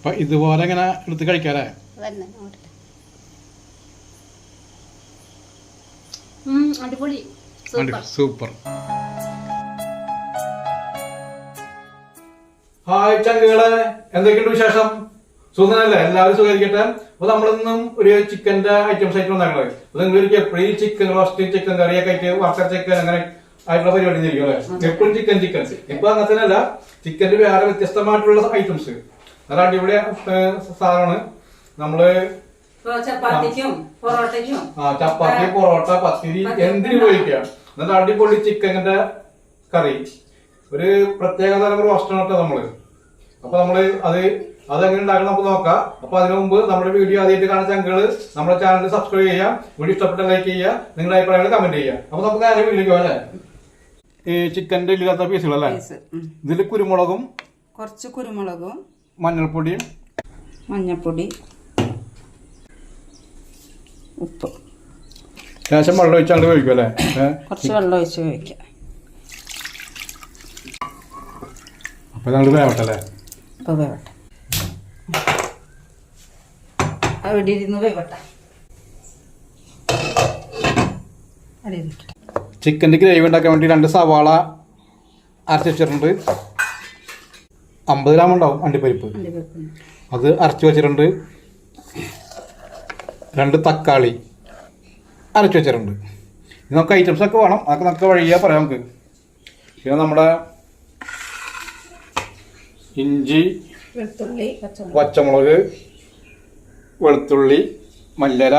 അപ്പൊ ഇതുപോലെ ഇങ്ങനെ എടുത്ത് കഴിക്കാല്ലേ? അടിപൊളി. സൂപ്പർ. ഹായ് ചങ്കുകളെ. എന്തൊക്കെയുണ്ട് വിശേഷം? സുഖനല്ലേ എല്ലാവരും സുഖമായിരിക്കട്ടെ? അപ്പൊ നമ്മളിന്നും ഒരു ചിക്കന്റെ ഐറ്റംസ് ആയിട്ട് വന്നാണ് അപ്പൊ നിങ്ങൾ എപ്പോഴും ചിക്കൻ റോസ്റ്റ് ചിക്കൻ കറിയൊക്കെ ആയിട്ട് വറുത്ത ചിക്കൻ അങ്ങനെ ആയിട്ടുള്ള പരിപാടി ഇരിക്കും അല്ലേ? എപ്പോഴും ചിക്കൻ ചിക്കൻ ഇപ്പൊ അങ്ങനത്തെ അല്ല ചിക്കന്റെ വേറെ വ്യത്യസ്തമായിട്ടുള്ള ഐറ്റംസ് നല്ല അടിപൊളി സാധനമാണ്. നമ്മൾ ഇപ്പൊ ചപ്പാത്തിക്കും പൊറോട്ടയ്ക്കും. ആ ചപ്പാത്തി പൊറോട്ട പത്തിരി എന്തിനു ഉപയോഗിക്കാം എന്നിട്ട് അടിപൊളി ചിക്കന്റെ കറി. ഒരു പ്രത്യേക തരം റോസ്റ്റാണ് കേട്ടോ നമ്മൾ. അപ്പൊ നമ്മൾ അത് അതെങ്ങനെ ഉണ്ടാക്കണം നമുക്ക് നോക്കാം. അപ്പൊ അതിനു മുമ്പ് നമ്മുടെ വീഡിയോ ആദ്യമായിട്ട് കാണുന്ന ചങ്കുകൾ നമ്മുടെ ചാനൽ സബ്സ്ക്രൈബ് ചെയ്യാം വീഡിയോ ഇഷ്ടപ്പെട്ട ലൈക്ക് ചെയ്യുക. നിങ്ങളുടെ അഭിപ്രായങ്ങൾ കമന്റ് ചെയ്യുക. അപ്പൊ നമുക്ക് നേരെ വീഡിയോ അല്ലേ? ഈ ചിക്കന്റെ ഇല്ലാത്ത പീസുകൾ അല്ലേ. ഇതിൽ കുരുമുളകും കുറച്ച് കുരുമുളകും മഞ്ഞൾപ്പൊടിയും മഞ്ഞൾപ്പൊടി ഉപ്പ്. ശേഷം വെള്ളം ഒഴിച്ചാണ്ട് കഴിക്കും അല്ലേ? കുറച്ച് വെള്ളം ഒഴിച്ച് കഴിക്കാം. അപ്പൊ നമ്മൾ വേവട്ടെ അല്ലേ? അപ്പോൾ വേവട്ടെ. അവിടെ ഇരുന്ന് വേവട്ടെ. ചിക്കന്റെ ഗ്രേവി ഉണ്ടാക്കാൻ വേണ്ടി രണ്ട് സവാള അരച്ച് വെച്ചിട്ടുണ്ട്. അമ്പത് ഗ്രാം ഉണ്ടാവും അണ്ടിപ്പരിപ്പ്. അത് അരച്ചു വെച്ചിട്ടുണ്ട്. രണ്ട് തക്കാളി അരച്ചു വെച്ചിട്ടുണ്ട്. നമുക്ക് ഐറ്റംസ് ഒക്കെ വേണം. അതൊക്കെ നമുക്ക് വഴിയാ പറയാം നമുക്ക്. പിന്നെ നമ്മുടെ ഇഞ്ചി പച്ചമുളക്. വെളുത്തുള്ളി മല്ലര.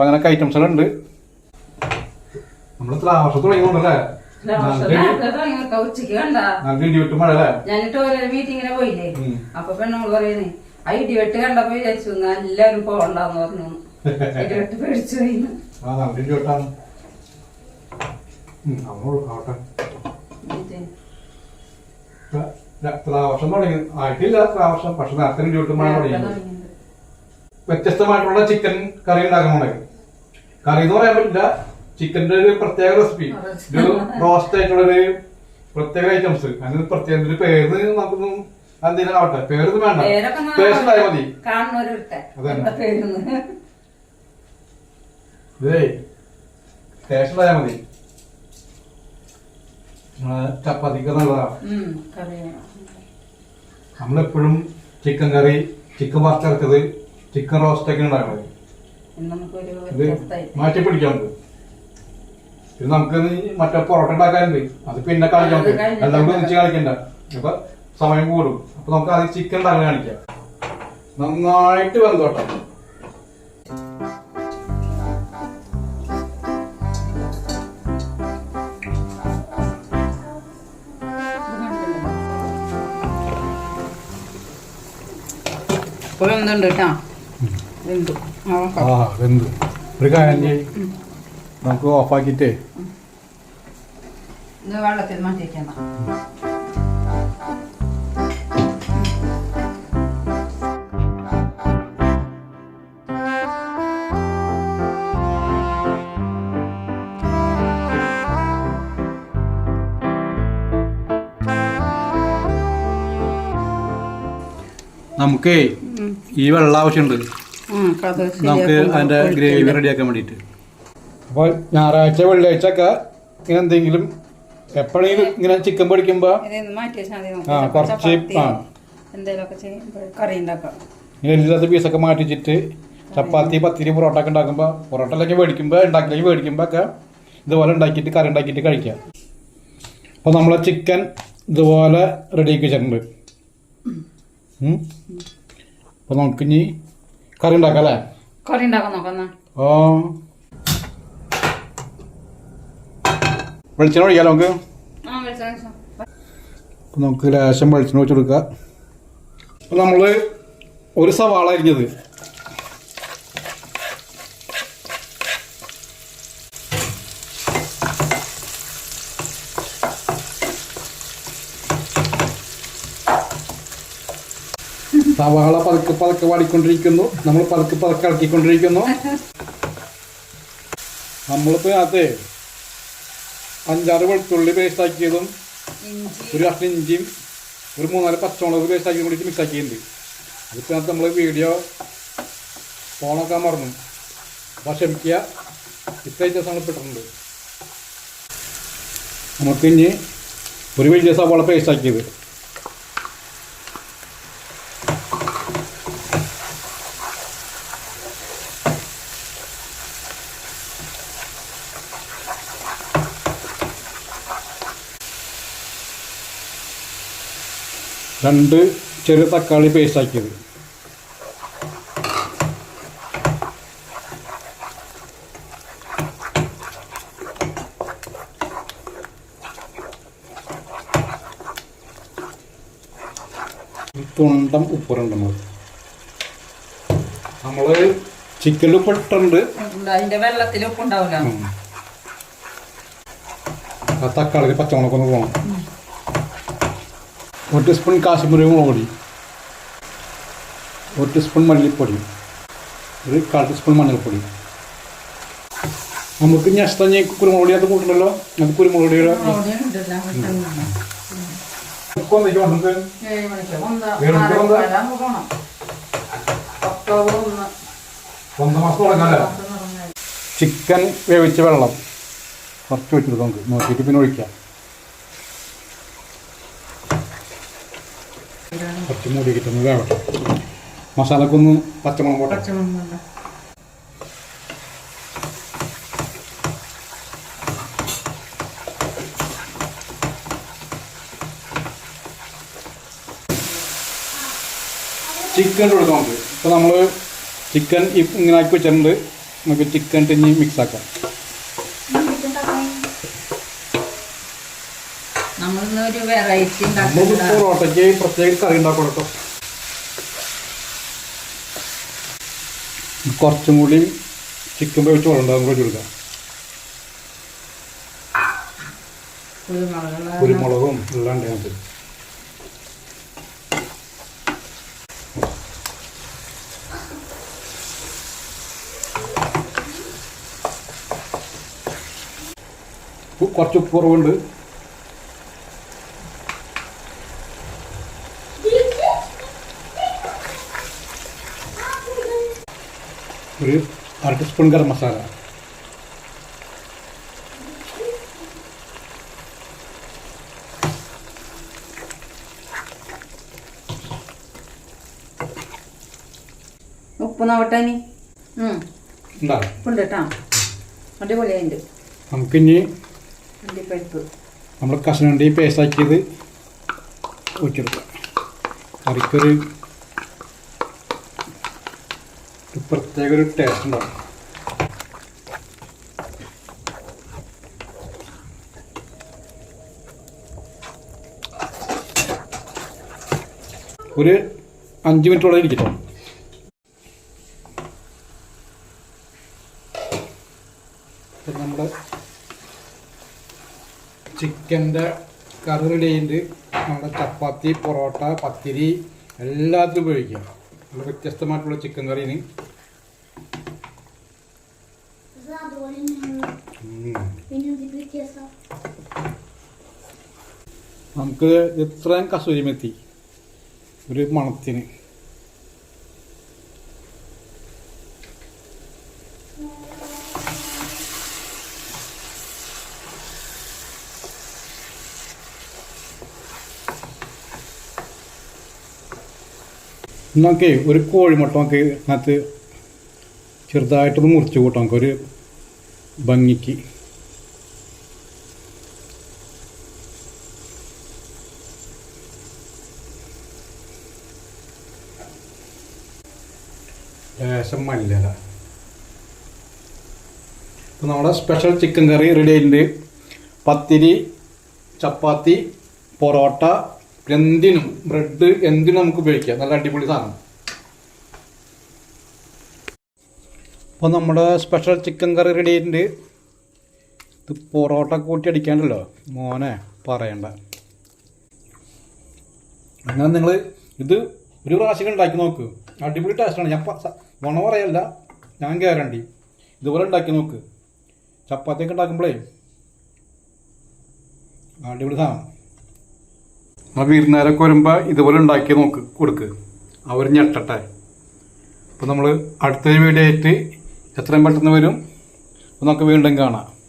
അങ്ങനെയൊക്കെ ഐറ്റംസുകളുണ്ട് നമ്മൾ താമസം തുടങ്ങിക്കൊണ്ടല്ലേ ഉച്ചയ്ക്ക് കണ്ട. ഓരോ മീറ്റിങ്ങിനെ പോയില്ലേ. അപ്പൊ പെണ്ണുങ്ങൾ പറയുന്നേ ആ ഇടിവെട്ട് കണ്ടപ്പോ വിചാരിച്ചു എല്ലാരും പോകണ്ടെന്ന് പറഞ്ഞു. ഇടിവെട്ട് പേടിച്ചു പ്രാവശ്യം തുടങ്ങി. ആയിട്ടില്ല പ്രാവശ്യം പക്ഷെ നേരത്തെ ഇടിവിട്ട് മഴ തുടങ്ങി വ്യത്യസ്തമായിട്ടുള്ള ചിക്കൻ കറി ഉണ്ടാക്കാൻ കറി എന്ന് പറയാൻ പറ്റില്ല. ചിക്കന്റെ ഒരു പ്രത്യേക റെസിപ്പി ഒരു റോസ്റ്റ് ആയിട്ടുള്ള ഒരു പ്രത്യേക ഐറ്റംസ് അതിന് പ്രത്യേക ഒരു പേര് നമുക്കൊന്നും എന്തെങ്കിലും ആവട്ടെ. പേരൊന്നും വേണ്ട. പേഴ്സണായ ടേസ്റ്റ് മതി. ഇതേ ടേസ്റ്റ് മതി. ചപ്പാത്തിക്ക് കറി നമ്മളെപ്പോഴും ചിക്കൻ കറി ചിക്കൻ വറുത്തരച്ചത് ചിക്കൻ റോസ്റ്റ് ഒക്കെ ഉണ്ടാക്കുന്നത് വ്യത്യസ്തമായിട്ട് മാറ്റി നമുക്ക്. ഇത് നമുക്ക് മറ്റേ പൊറോട്ട ഉണ്ടാക്കാനുണ്ട്. അത് പിന്നെ കളിക്കാം എല്ലാം കൂടി ഒന്നിച്ച് കളിക്കണ്ട. അപ്പൊ സമയം കൂടും. അപ്പൊ നമുക്ക് ആദ്യം ചിക്കൻ ഉണ്ടാക്കാൻ കാണിക്കാം. നന്നായിട്ട് വെന്തോട്ടെ ഇപ്പൊ എന്തുണ്ട് കേട്ടാ. എന്തു ആ വെന്തു. ഒരു കാര്യം. നമുക്ക് ഓഫാക്കിട്ടേ ഇത് വെള്ളത്തിൽ മാറ്റി വെക്കാം നമുക്കേ ഈ വെള്ളം ആവശ്യമുണ്ട്. നമുക്ക് അതിന്റെ ഗ്രേവി റെഡിയാക്കാൻ വേണ്ടിയിട്ട്. അപ്പോൾ ഞായറാഴ്ച വെള്ളിയാഴ്ച ഒക്കെ എന്തെങ്കിലും എപ്പോഴെങ്കിലും ഇങ്ങനെ ചിക്കൻ മതി ആ, കുറച്ച് ചപ്പാത്തി ആ. ഇങ്ങനെ എല്ലാത്ത പീസൊക്കെ മാറ്റി വെച്ചിട്ട് ചപ്പാത്തി പത്തിരി പൊറോട്ട ഒക്കെ ഉണ്ടാക്കുമ്പോൾ പൊറോട്ട അല്ലെങ്കിൽ മേടിക്കുമ്പോൾ ഉണ്ടാക്കില്ലെങ്കിൽ മേടിക്കുമ്പോൾ ഒക്കെ ഇതുപോലെ ഉണ്ടാക്കിയിട്ട് കറി ഉണ്ടാക്കിയിട്ട് കഴിക്കാം. അപ്പോൾ നമ്മളെ ചിക്കൻ ഇതുപോലെ റെഡിയാക്കി വെച്ചിട്ടുണ്ട്. അപ്പോൾ നമുക്കിനി കറി ഉണ്ടാക്കാം അല്ലേ? കറി ഉണ്ടാക്കാൻ നോക്കാം ഓ വെളിച്ചെണ്ണ ഒഴിക്കാലോ നമുക്ക്? അപ്പം നമുക്ക് ലേശം വെളിച്ചെണ്ണ ഒഴിച്ച് കൊടുക്കുക അപ്പം നമ്മൾ ഒരു സവാള അരിഞ്ഞത്. സവാള പതുക്കെ പതുക്കെ വാടിക്കൊണ്ടിരിക്കുന്നു. നമ്മൾ പതുക്കെ പതുക്കെ ഇളക്കിക്കൊണ്ടിരിക്കുന്നു. നമ്മളിപ്പോൾ അതിനകത്ത് അഞ്ചാറ് വെളുത്തുള്ളി പേസ്റ്റ് ആക്കിയതും ഒരു കഷ്ണം ഇഞ്ചിയും ഒരു മൂന്നാൽ പച്ചമുളക് പേസ്റ്റ് ആക്കി കൂടി മിക്സ് ആക്കിയിട്ടുണ്ട്. ഇതിപ്പോൾ നമ്മൾ വീഡിയോ ഫോണാക്കാൻ മറന്നു. അപ്പോൾ ക്ഷമിക്കുക ഇത്ര വ്യത്യാസങ്ങൾ പെട്ടിട്ടുണ്ട്. നമുക്ക് ഇനി ഒരു വലിയ സവാള പേസ്റ്റ് ആക്കിയത്. രണ്ട് ചെറിയ തക്കാളി പേസ്റ്റ് ആക്കിയത്. തുണ്ടം ഉപ്പറുണ്ടെന്നത് നമ്മൾ. ചിക്കനിൽ ഉപ്പിട്ടുണ്ട് അതിന്റെ വെള്ളത്തിൽ ഉപ്പുണ്ടാവില്ല ഉം. ആ തക്കാളി പച്ചമുളക് ഒന്ന് പോകണം ഒരു ടീസ്പൂൺ കാശ്മീരി മുളക് പൊടി ഒരു ടീസ്പൂൺ മല്ലിപ്പൊടി. ഒരു കാൽ ടീസ്പൂൺ മഞ്ഞൾപ്പൊടി. നമുക്ക് ഞഷ്ട കുരുമുളക് പൊടി അത് കൂട്ടണല്ലോ. അത് കുരുമുളക് പൊടിയുടെ. ചിക്കൻ വേവിച്ച വെള്ളം. കുറച്ച് വെച്ചെടുക്കാം നമുക്ക് നോക്കിയിട്ട് പിന്നെ ഒഴിക്കാം. കുറച്ച് മൂടിക്കിട്ടൊന്ന് വേവട്ടെ മസാലക്കൊന്ന് പച്ചമുളക് പോട്ടെ. പച്ചമുളക്. ചിക്കൻ കൊടുക്കാം നമുക്ക് ഇപ്പോൾ നമ്മൾ ചിക്കൻ ഇങ്ങനെ ആക്കി വെച്ചിട്ടുണ്ട്. നമുക്ക് ചിക്കൻ ഇനി മിക്സ് ആക്കാം. ഒരു വെറൈറ്റി നമ്മൾ ഉണ്ടാക്കുന്നുണ്ട് പൊറോട്ടയ്ക്ക് പ്രത്യേക കറി ഉണ്ടാക്കണം കേട്ടോ. കുറച്ചും കൂടി ചിക്കൻ പൊഴിച്ച് വെള്ളം ഉണ്ടാകും കൂടി കൊടുക്കാം. കുരുമുളകും എല്ലാം ഉണ്ടാകും കുറച്ച് ഉപ്പ് കുറവുണ്ട്. ഒരു അര ടീസ്പൂൺ ഗരം മസാല. ഉപ്പ് നോക്കട്ടെ ഇനി ഉപ്പുണ്ട് കേട്ടോ അടിപൊളിയുണ്ട് നമുക്കിനി അണ്ടിപ്പരിപ്പ്. നമ്മൾ കശുവണ്ടി പേസ്റ്റ് ആക്കിയത് ഒഴിച്ചെടുക്കാം കറിക്കൊരു ഒരു പ്രത്യേക ഒരു ടേസ്റ്റ് ഉണ്ടാവും ഒരു അഞ്ച് മിനിറ്റോളം ഇരിക്കട്ടോ. നമ്മുടെ ചിക്കന്റെ കറി റെഡി ചെയ്യുന്നുണ്ട് നമ്മുടെ ചപ്പാത്തി പൊറോട്ട പത്തിരി എല്ലാത്തിലും ഉപയോഗിക്കാം. നമ്മുടെ വ്യത്യസ്തമായിട്ടുള്ള ചിക്കൻ കറീന് നമുക്ക് ഇത്രയും കസൂരി മെത്തി ഒരു മണത്തിന്. നമുക്ക് ഒരു കോഴിമുട്ട നമുക്ക് അതിനകത്ത് ചെറുതായിട്ടൊന്ന് മുറിച്ച് കൂട്ടാം. നമുക്ക് ഒരു ഭംഗിക്ക്. ലേശം മല്ലില ഇപ്പം നമ്മുടെ സ്പെഷ്യൽ ചിക്കൻ കറി റെഡി ആയിട്ടുണ്ട്. പത്തിരി ചപ്പാത്തി പൊറോട്ട എന്തിനും ബ്രെഡ് എന്തിനും നമുക്ക് ഉപയോഗിക്കാം. നല്ല അടിപൊളി സാധനം. അപ്പോൾ നമ്മുടെ സ്പെഷ്യൽ ചിക്കൻ കറി റെഡി ആയിട്ടുണ്ട്. ഇത് പൊറോട്ട കൂട്ടി അടിക്കാണ്ടല്ലോ. മോനെ പറയണ്ട. അങ്ങനെ നിങ്ങൾ ഇത് ഒരു പ്രാവശ്യം ഉണ്ടാക്കി നോക്ക്. അടിപൊളി ടേസ്റ്റാണ് ഞാൻ വണ പറയല്ല. ഞാൻ ഗ്യാരണ്ടി ഇതുപോലെ ഉണ്ടാക്കി നോക്ക്. ചപ്പാത്തിയൊക്കെ ഉണ്ടാക്കുമ്പോഴേ അടിപൊളി സാധനം. ആ വിരുന്നേരൊക്കെ വരുമ്പോൾ ഇതുപോലെ ഉണ്ടാക്കി നോക്ക് കൊടുക്ക്. അവർ ഞെട്ടട്ടെ. അപ്പോൾ നമ്മൾ അടുത്തൊരു വീഡിയോ ആയിട്ട് എത്രയും പെട്ടെന്ന് വരും. നമുക്ക് വീണ്ടും കാണാം.